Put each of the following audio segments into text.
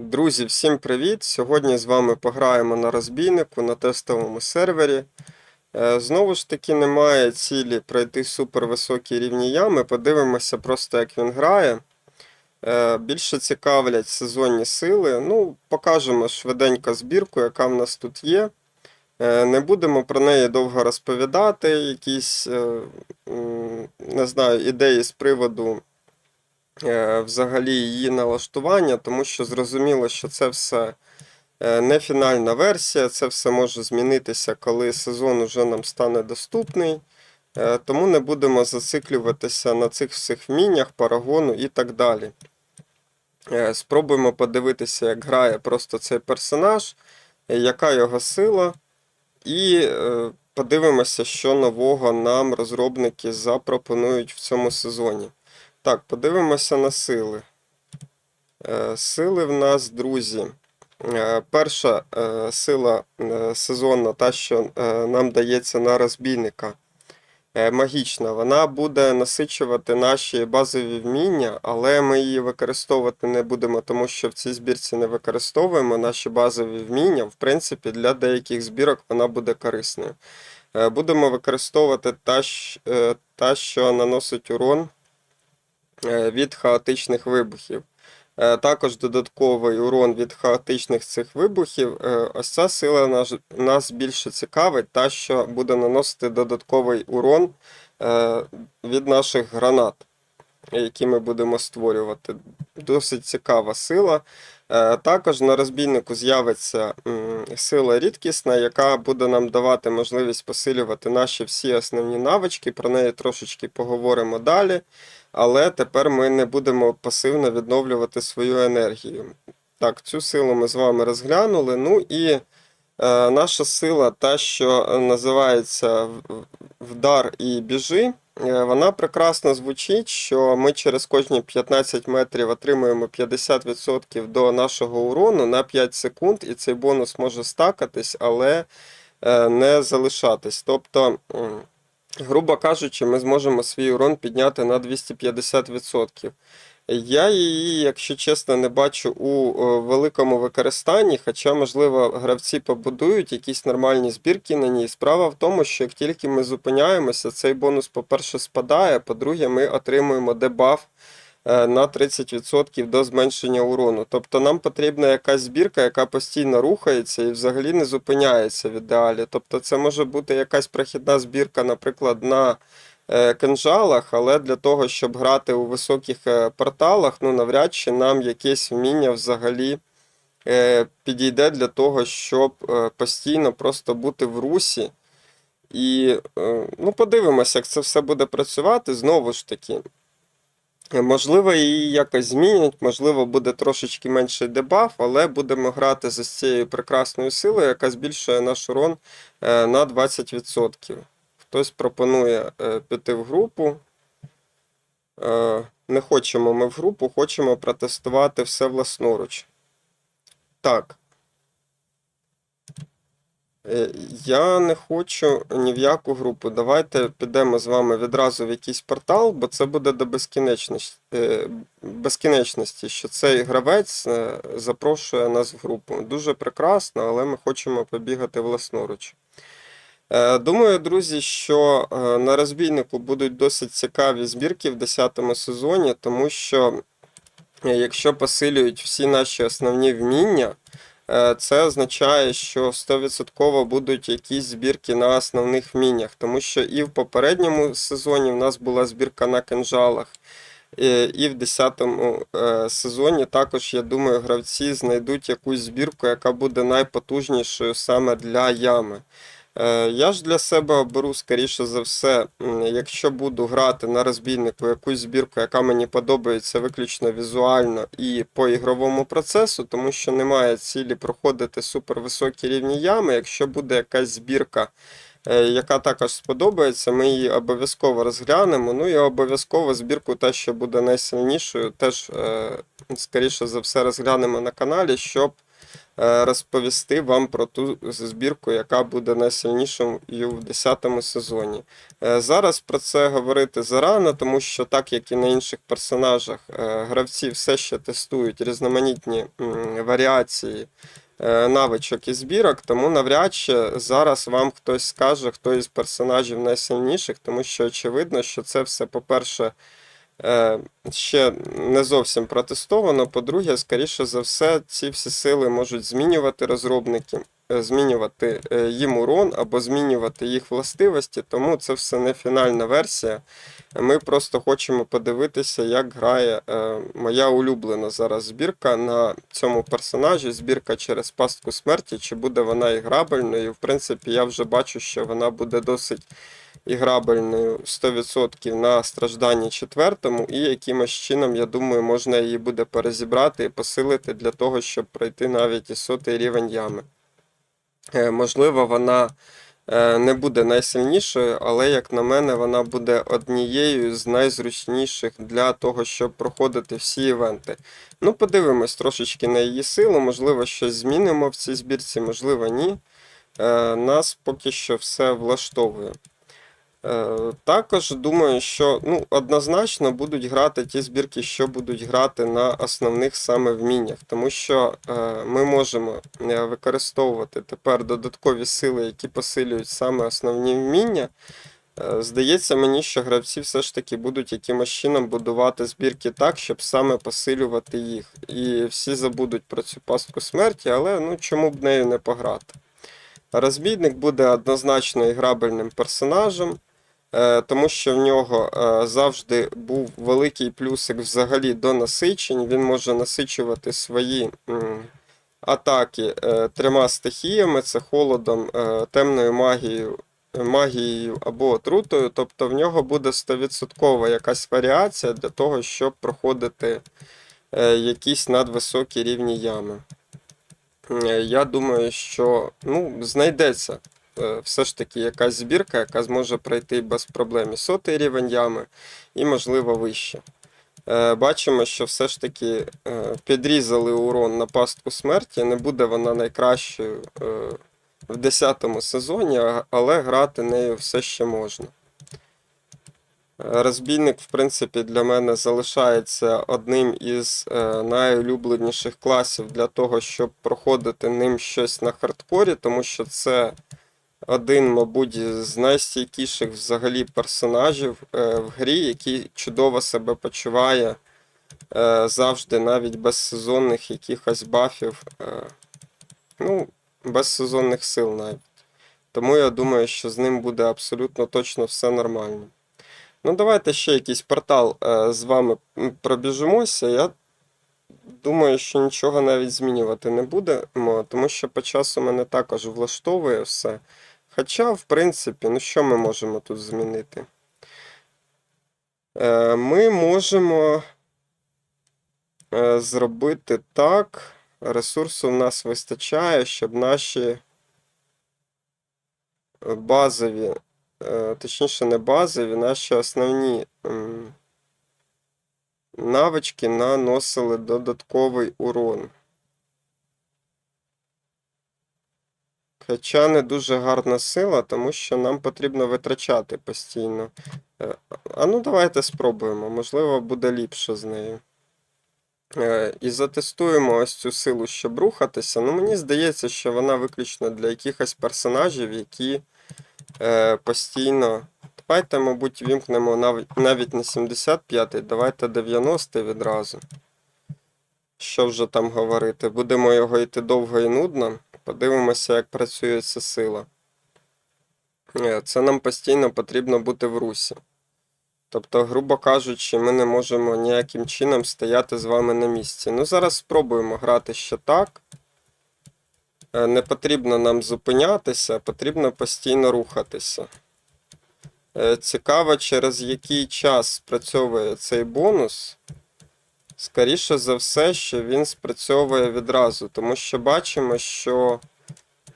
Друзі, всім привіт! Сьогодні з вами пограємо на розбійнику на тестовому сервері. Е, Знову ж таки, немає цілі пройти супервисокі рівні ями. Подивимося просто, як він грає. Е, Більше цікавлять сезонні сили. Ну, покажемо швиденько збірку, яка в нас тут є. Е, Не будемо про неї довго розповідати, якісь не знаю, ідеї з приводу взагалі її налаштування, тому що зрозуміло, що це все е, не фінальна версія, це все може змінитися, коли сезон уже нам стане доступний. Е, Тому не будемо зациклюватися на цих всіх вміннях, парагону і так далі. Е, Спробуємо подивитися, як грає просто цей персонаж, е, яка його сила, і е, подивимося, що нового нам розробники запропонують в цьому сезоні. Так, подивимося на сили. Е, Сили в нас, друзі. Е, Перша е, сила сезонна, та, що нам дається на розбійника, магічна, вона буде насичувати наші базові вміння, але ми її використовувати не будемо, тому що в цій збірці не використовуємо наші базові вміння. В принципі, для деяких збірок вона буде корисною. Будемо використовувати та, та що наносить урон від хаотичних вибухів. Е, Також додатковий урон від хаотичних цих вибухів. Е, Ось ця сила нас, нас більше цікавить, та що буде наносити додатковий урон е, від наших гранат, які ми будемо створювати. Досить цікава сила. Е, Також на розбійнику з'явиться сила рідкісна, яка буде нам давати можливість посилювати наші всі основні навички. Про неї трошечки поговоримо далі. Але тепер ми не будемо пасивно відновлювати свою енергію. Так, цю силу ми з вами розглянули. Ну і е, наша сила, та, що називається вдар і біжи, е, вона прекрасно звучить, що ми через кожні 15 метрів отримуємо 50% до нашого урону на 5 секунд, і цей бонус може стакатись, але е, не залишатись. Тобто. Грубо кажучи, ми зможемо свій урон підняти на 250%. Я її, якщо чесно, не бачу у е, великому використанні, хоча, можливо, гравці побудують якісь нормальні збірки на ній. Справа в тому, що як тільки ми зупиняємося, цей бонус, по-перше, спадає, по-друге, ми отримуємо дебаф на 30% до зменшення урону. Тобто нам потрібна якась збірка, яка постійно рухається і взагалі не зупиняється в ідеалі. Тобто це може бути якась прохідна збірка, наприклад, на е, кинжалах, але для того, щоб грати у високих е, порталах, ну навряд чи нам якесь вміння взагалі е, підійде для того, щоб е, постійно просто бути в русі. І е, ну, подивимося, як це все буде працювати. Знову ж таки, Е, Можливо, її якось змінять, можливо, буде трошечки менший дебаф, але будемо грати за цією прекрасною силою, яка збільшує наш урон е, на 20%. Хтось пропонує е, піти в групу. Е, Не хочемо ми в групу, хочемо протестувати все власноруч. Так. Е, Я не хочу ні в яку групу. Давайте підемо з вами відразу в якийсь портал, бо це буде до безкінечності, е, безкінечності що цей гравець е, запрошує нас в групу. Дуже прекрасно, але ми хочемо побігати власноруч. Думаю, друзі, що на розбійнику будуть досить цікаві збірки в 10 сезоні, тому що якщо посилюють всі наші основні вміння, Це означає, що 100% будуть якісь збірки на основних мінях, тому що і в попередньому сезоні в нас була збірка на кинжалах, е, і в 10-му е, сезоні також, я думаю, гравці знайдуть якусь збірку, яка буде найпотужнішою саме для ями. Е, Я ж для себе оберу, скоріше за все, якщо буду грати на розбійнику якусь збірку, яка мені подобається виключно візуально і по ігровому процесу, тому що немає цілі проходити супервисокі рівні ями. Якщо буде якась збірка, е, яка також сподобається, ми її обов'язково розглянемо. Ну і обов'язково збірку, те, що буде найсильнішою, теж, е, скоріше за все, розглянемо на каналі, щоб розповісти вам про ту збірку, яка буде найсильнішою в 10 сезоні. Е, Зараз про це говорити зарано, тому що так як і на інших персонажах, е, гравці все ще тестують різноманітні варіації е, навичок і збірок, тому навряд чи зараз вам хтось скаже, хто із персонажів найсильніших, тому що очевидно, що це все, по-перше, е, ще не зовсім протестовано. По-друге, скоріше за все, ці всі сили можуть змінювати розробники, е, змінювати е, їм урон або змінювати їх властивості, тому це все не фінальна версія. Ми просто хочемо подивитися, як грає е, моя улюблена зараз збірка на цьому персонажі. Збірка через пастку смерті, чи буде вона іграбельною. В принципі, я вже бачу, що вона буде досить іграбельною 100% на стражданні четвертому, і якимось чином, я думаю, можна її буде перезібрати і посилити для того, щоб пройти навіть і сотий рівень ями. Е, Можливо, вона е, не буде найсильнішою, але, як на мене, вона буде однією з найзручніших для того, щоб проходити всі івенти. Ну, подивимось трошечки на її силу, можливо, щось змінимо в цій збірці, можливо, ні. Е, Нас поки що все влаштовує. Е, Також думаю, що ну, однозначно будуть грати ті збірки, що будуть грати на основних саме вміннях, тому що е, ми можемо е, використовувати тепер додаткові сили, які посилюють саме основні вміння. Здається мені, що гравці все ж таки будуть якимось чином будувати збірки так, щоб саме посилювати їх. І всі забудуть про цю пастку смерті, але ну чому б нею не пограти. Розбійник буде однозначно іграбельним персонажем, е, тому що в нього е, завжди був великий плюсик взагалі до насичень. Він може насичувати свої атаки е, трьома стихіями: це холодом, е, темною магією, магією або отрутою. Тобто в нього буде 100% якась варіація для того, щоб проходити е, якісь надвисокі рівні ями. Е, Я думаю, що ну, знайдеться е, все ж таки якась збірка, яка зможе пройти без проблем і сотий рівень ями, і, можливо, вище. Е, Бачимо, що все ж таки е, підрізали урон на пастку смерті. Не буде вона найкращою е, в 10 сезоні, але грати нею все ще можна. Е, Розбійник, в принципі, для мене залишається одним із е, найулюбленіших класів для того, щоб проходити ним щось на хардкорі, тому що це один, мабуть, з найстійкіших взагалі персонажів е, в грі, який чудово себе почуває е, завжди, навіть без сезонних якихось бафів, е, ну, без сезонних сил навіть. Тому я думаю, що з ним буде абсолютно точно все нормально. Ну, давайте ще якийсь портал з вами пробіжимося. Я думаю, що нічого навіть змінювати не будемо, тому що по часу мене також влаштовує все. Хоча, в принципі, ну що ми можемо тут змінити? Е, Ми можемо е, зробити так. Ресурсу в нас вистачає, щоб наші е, базові точніше, не базові, наші основні навички наносили додатковий урон. Хоча не дуже гарна сила, тому що нам потрібно витрачати постійно. Е, А ну давайте спробуємо, можливо, буде ліпше з нею. Е, І затестуємо ось цю силу, щоб рухатися. Ну, мені здається, що вона виключно для якихось персонажів, які е, постійно. Давайте, мабуть, вімкнемо навіть, не 75-й, давайте 90-й відразу. Що вже там говорити? Будемо його йти довго і нудно. Подивимося, як працює ця сила. Е, Це нам постійно потрібно бути в русі. Тобто, грубо кажучи, ми не можемо ніяким чином стояти з вами на місці. Ну, зараз спробуємо грати ще так. Е, Не потрібно нам зупинятися, потрібно постійно рухатися. Е, Цікаво, через який час спрацьовує цей бонус. Скоріше за все, що він спрацьовує відразу, тому що бачимо, що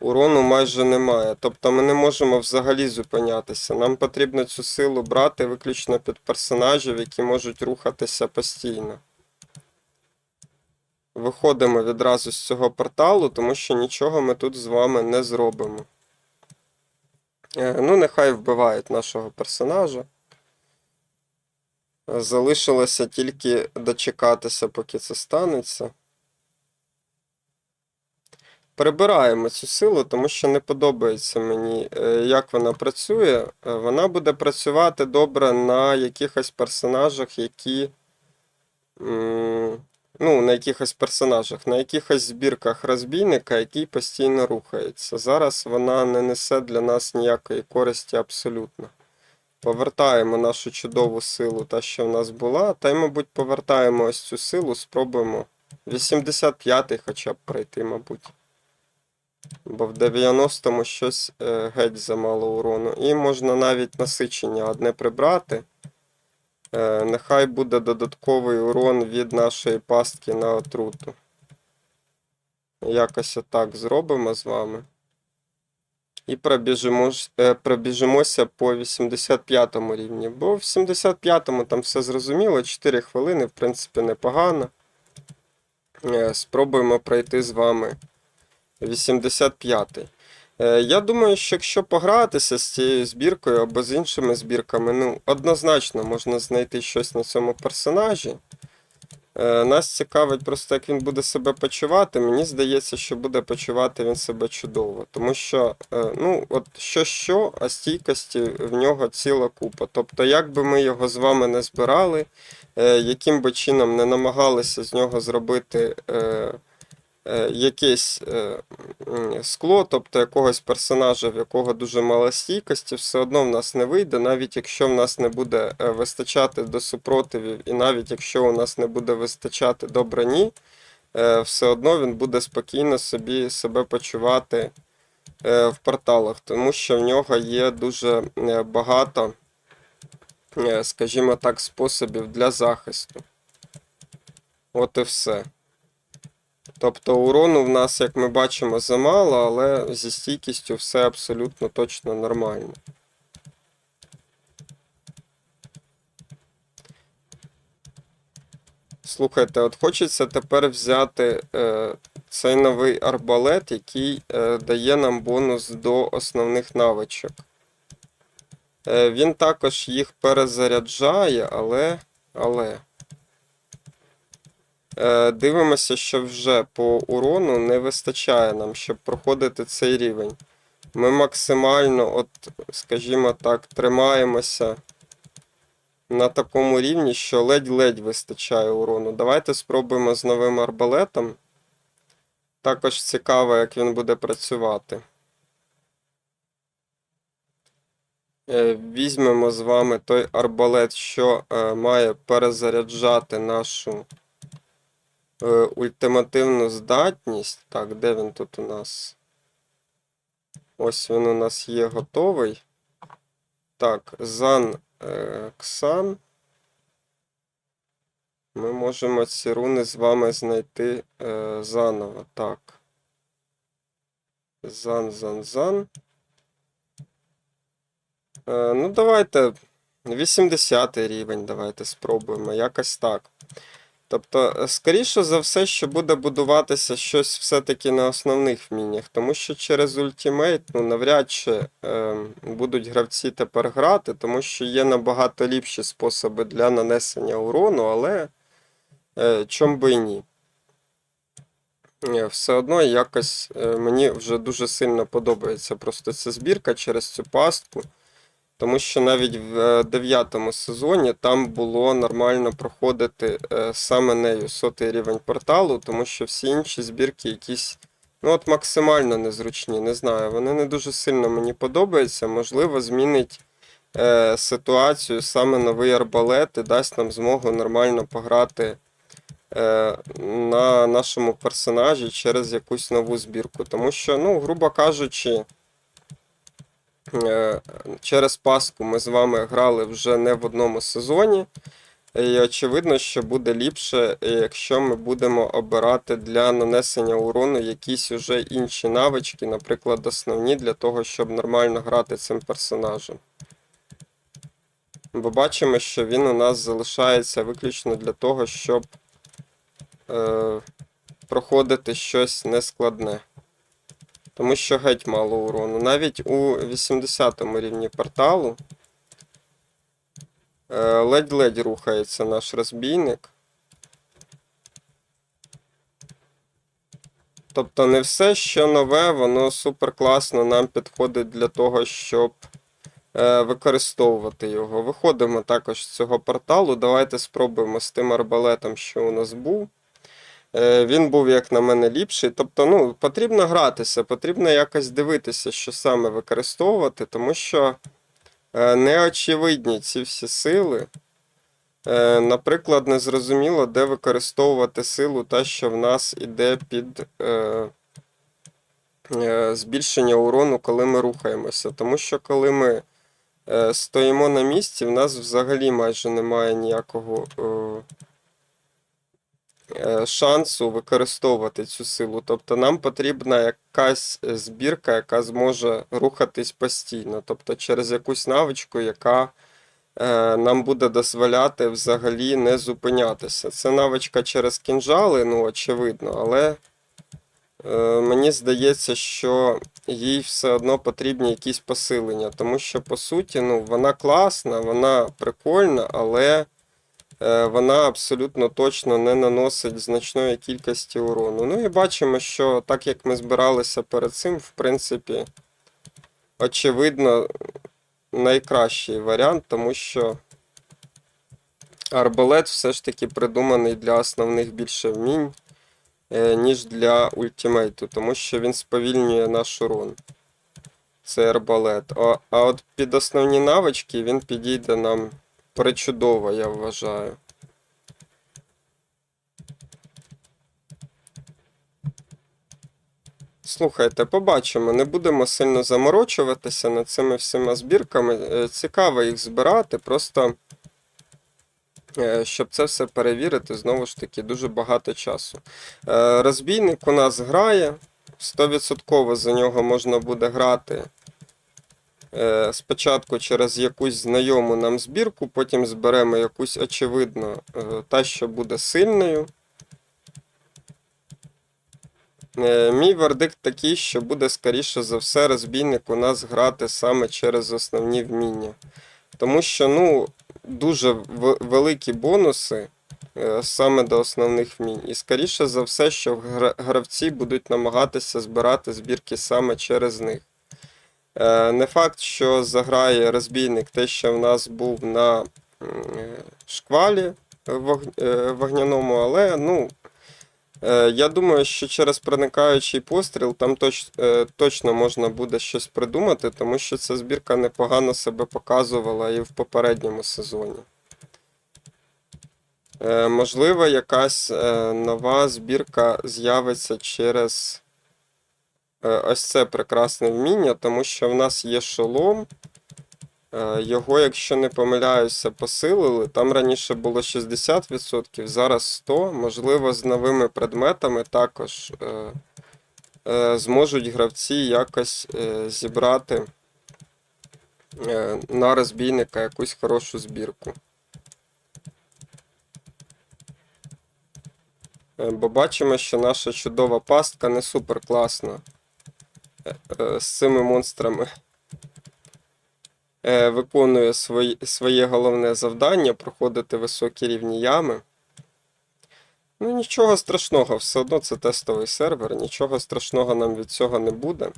урону майже немає. Тобто ми не можемо взагалі зупинятися. Нам потрібно цю силу брати виключно під персонажів, які можуть рухатися постійно. Виходимо відразу з цього порталу, тому що нічого ми тут з вами не зробимо. Е, Ну, нехай вбивають нашого персонажа. Залишилося тільки дочекатися, поки це станеться. Прибираємо цю силу, тому що не подобається мені, е, як вона працює. Е, Вона буде працювати добре на якихось персонажах, які. Ну, на якихось персонажах, на якихось збірках розбійника, який постійно рухається. Зараз вона не несе для нас ніякої користі абсолютно. Повертаємо нашу чудову силу, та, що в нас була, та й, мабуть, повертаємо ось цю силу, спробуємо 85-й хоча б пройти, мабуть. Бо в 90-му щось е, геть замало урону. І можна навіть насичення одне прибрати. Е, нехай буде додатковий урон від нашої пастки на отруту. Якось отак зробимо з вами. І пробіжимо, е, пробіжимося по 85 рівні. Бо в 75-му там все зрозуміло, 4 хвилини, в принципі, непогано. Е, Спробуємо пройти з вами 85-й. Е, Я думаю, що якщо погратися з цією збіркою або з іншими збірками, ну, однозначно можна знайти щось на цьому персонажі. Е, Нас цікавить просто, як він буде себе почувати. Мені здається, що буде почувати він себе чудово. Тому що, е, ну, от що-що, а стійкості в нього ціла купа. Тобто, як би ми його з вами не збирали, е, яким би чином не намагалися з нього зробити. Е, Якесь е, скло, тобто якогось персонажа, в якого дуже мало стійкості, все одно в нас не вийде, навіть якщо в нас не буде е, вистачати до супротивів, і навіть якщо у нас не буде вистачати до броні, все одно він буде спокійно собі себе почувати в порталах, тому що в нього є дуже багато, скажімо так, способів для захисту. От і все. Тобто урону в нас, як ми бачимо, замало, але зі стійкістю все абсолютно точно нормально. Слухайте, от хочеться тепер взяти е, цей новий арбалет, який е, дає нам бонус до основних навичок. Е, він також їх перезаряджає, але. але. Е, Дивимося, що вже по урону не вистачає нам, щоб проходити цей рівень. Ми максимально, от, скажімо так, тримаємося на такому рівні, що ледь-ледь вистачає урону. Давайте спробуємо з новим арбалетом. Також цікаво, як він буде працювати. Е, Візьмемо з вами той арбалет, що е, має перезаряджати нашу ультимативну здатність. Так, де він тут у нас? Ось він у нас є готовий. Так, Зан е, Ксан. Ми можемо ці руни з вами знайти е, заново. Так. Зан, зан, зан. Е, ну, давайте 80 рівень, давайте спробуємо. Якось так. Тобто, е, скоріше за все, що буде будуватися щось все-таки на основних вміннях, тому що через ультимейт ну, навряд чи е, будуть гравці тепер грати, тому що є набагато ліпші способи для нанесення урону, але е, чом би і ні. Е, Все одно якось е, мені вже дуже сильно подобається просто ця збірка через цю пастку. Тому що навіть в е, дев'ятому сезоні там було нормально проходити е, саме нею сотий рівень порталу, тому що всі інші збірки якісь, ну от максимально незручні, не знаю. Вони не дуже сильно мені подобаються. Можливо, змінить е, ситуацію саме новий арбалет і дасть нам змогу нормально пограти е, на нашому персонажі через якусь нову збірку. Тому що, ну, грубо кажучи. Е, Через Пасху ми з вами грали вже не в одному сезоні. І очевидно, що буде ліпше, якщо ми будемо обирати для нанесення урону якісь уже інші навички, наприклад, основні для того, щоб нормально грати цим персонажем. Бо бачимо, що він у нас залишається виключно для того, щоб е, проходити щось нескладне. Тому що геть мало урону. Навіть у 80 рівні порталу е, ледь-ледь рухається наш розбійник. Тобто не все, що нове, воно супер класно нам підходить для того, щоб е, використовувати його. Виходимо також з цього порталу. Давайте спробуємо з тим арбалетом, що у нас був. Е, він був, як на мене, ліпший. Тобто, ну, потрібно гратися, потрібно якось дивитися, що саме використовувати, тому що е, неочевидні ці всі сили. Е, Наприклад, незрозуміло, де використовувати силу, та, що в нас іде під е, е, збільшення урону, коли ми рухаємося. Тому що коли ми е, стоїмо на місці, в нас взагалі майже немає ніякого е, шансу використовувати цю силу. Тобто нам потрібна якась збірка, яка зможе рухатись постійно, тобто через якусь навичку, яка е, нам буде дозволяти взагалі не зупинятися. Це навичка через кінжали, ну, очевидно, але е, мені здається, що їй все одно потрібні якісь посилення, тому що, по суті, ну, вона класна, вона прикольна, але е, вона абсолютно точно не наносить значної кількості урону. Ну і бачимо, що так як ми збиралися перед цим, в принципі, очевидно, найкращий варіант, тому що арбалет все ж таки придуманий для основних більше вмінь, е, ніж для ультимейту, тому що він сповільнює наш урон. Цей арбалет. А от під основні навички він підійде нам причудово, я вважаю. Слухайте, побачимо, не будемо сильно заморочуватися над цими всіма збірками. Е, Цікаво їх збирати, просто е, щоб це все перевірити, знову ж таки, дуже багато часу. Е, Розбійник у нас грає, 100% за нього можна буде грати. Е, Спочатку через якусь знайому нам збірку, потім зберемо якусь очевидно, е, та, що буде сильною. Е, Мій вердикт такий, що буде скоріше за все розбійник у нас грати саме через основні вміння. Тому що ну, дуже великі бонуси саме до основних вмінь. І скоріше за все, що гра- гравці будуть намагатися збирати збірки саме через них. Е, Не факт, що заграє розбійник те, що в нас був на е, шквалі е, вогняному, але ну, Я думаю, що через проникаючий постріл там точ, точно можна буде щось придумати, тому що ця збірка непогано себе показувала і в попередньому сезоні. Можливо, якась нова збірка з'явиться через ось це прекрасне вміння, тому що в нас є шолом. Е, Його, якщо не помиляюся, посилили. Там раніше було 60%, зараз 100%. Можливо, з новими предметами також е, е, зможуть гравці якось е, зібрати е, на розбійника якусь хорошу збірку. Е, Бо бачимо, що наша чудова пастка не супер класна е, е, з цими монстрами е, виконує свої, своє головне завдання проходити високі рівні ями. Ну, нічого страшного, все одно це тестовий сервер, нічого страшного нам від цього не буде.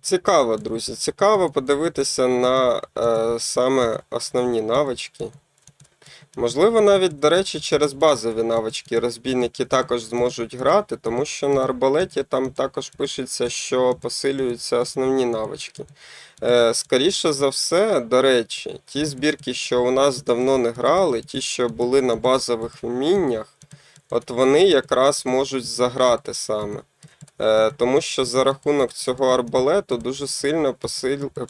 Цікаво, друзі, цікаво подивитися на е, саме основні навички. Можливо, навіть, до речі, через базові навички розбійники також зможуть грати, тому що на арбалеті там також пишеться, що посилюються основні навички. Е, скоріше за все, до речі, ті збірки, що у нас давно не грали, ті, що були на базових вміннях, от вони якраз можуть заграти саме. Е, тому що за рахунок цього арбалету дуже сильно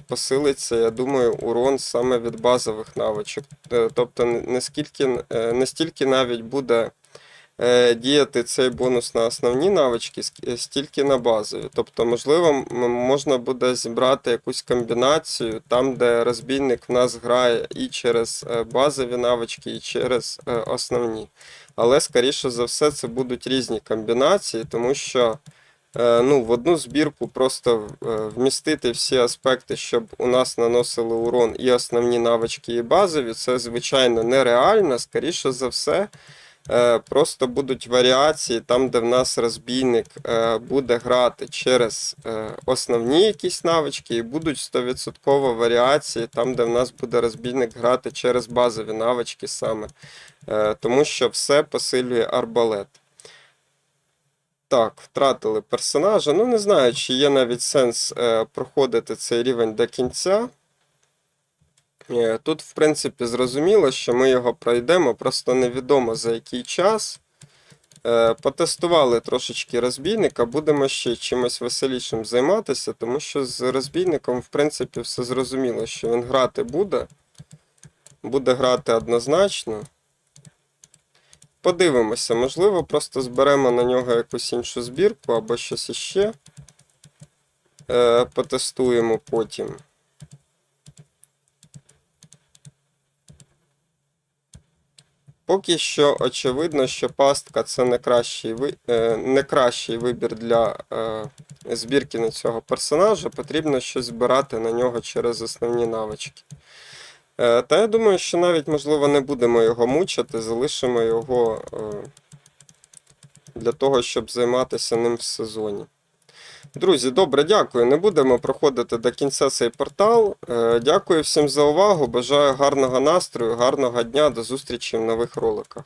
посилиться, я думаю, урон саме від базових навичок. Е, тобто не, не, стільки навіть буде е, діяти цей бонус на основні навички, стільки на базові. Тобто, можливо, можна буде зібрати якусь комбінацію там, де розбійник в нас грає і через базові навички, і через основні. Але, скоріше за все, це будуть різні комбінації, тому що ну, в одну збірку просто е, вмістити всі аспекти, щоб у нас наносили урон і основні навички, і базові, це звичайно нереально. Скоріше за все, е, просто будуть варіації там, де в нас розбійник е, буде грати через е, основні якісь навички, і будуть 100% варіації там, де в нас буде розбійник грати через базові навички саме. Е, Тому що все посилює арбалет. Так, втратили персонажа. Ну, не знаю, чи є навіть сенс е, проходити цей рівень до кінця. Е, Тут, в принципі, зрозуміло, що ми його пройдемо, просто невідомо за який час. Е, Потестували трошечки розбійника, будемо ще чимось веселішим займатися, тому що з розбійником, в принципі, все зрозуміло, що він грати буде. Буде грати однозначно. Подивимося, можливо, просто зберемо на нього якусь іншу збірку або щось іще. Е, потестуємо потім. Поки що очевидно, що пастка це не кращий, ви... е, не кращий вибір для е, збірки на цього персонажа. Потрібно щось збирати на нього через основні навички. Е, Та я думаю, що навіть, можливо, не будемо його мучити, залишимо його е, для того, щоб займатися ним в сезоні. Друзі, добре, дякую. Не будемо проходити до кінця цей портал. Е, Дякую всім за увагу. Бажаю гарного настрою, гарного дня. До зустрічі в нових роликах.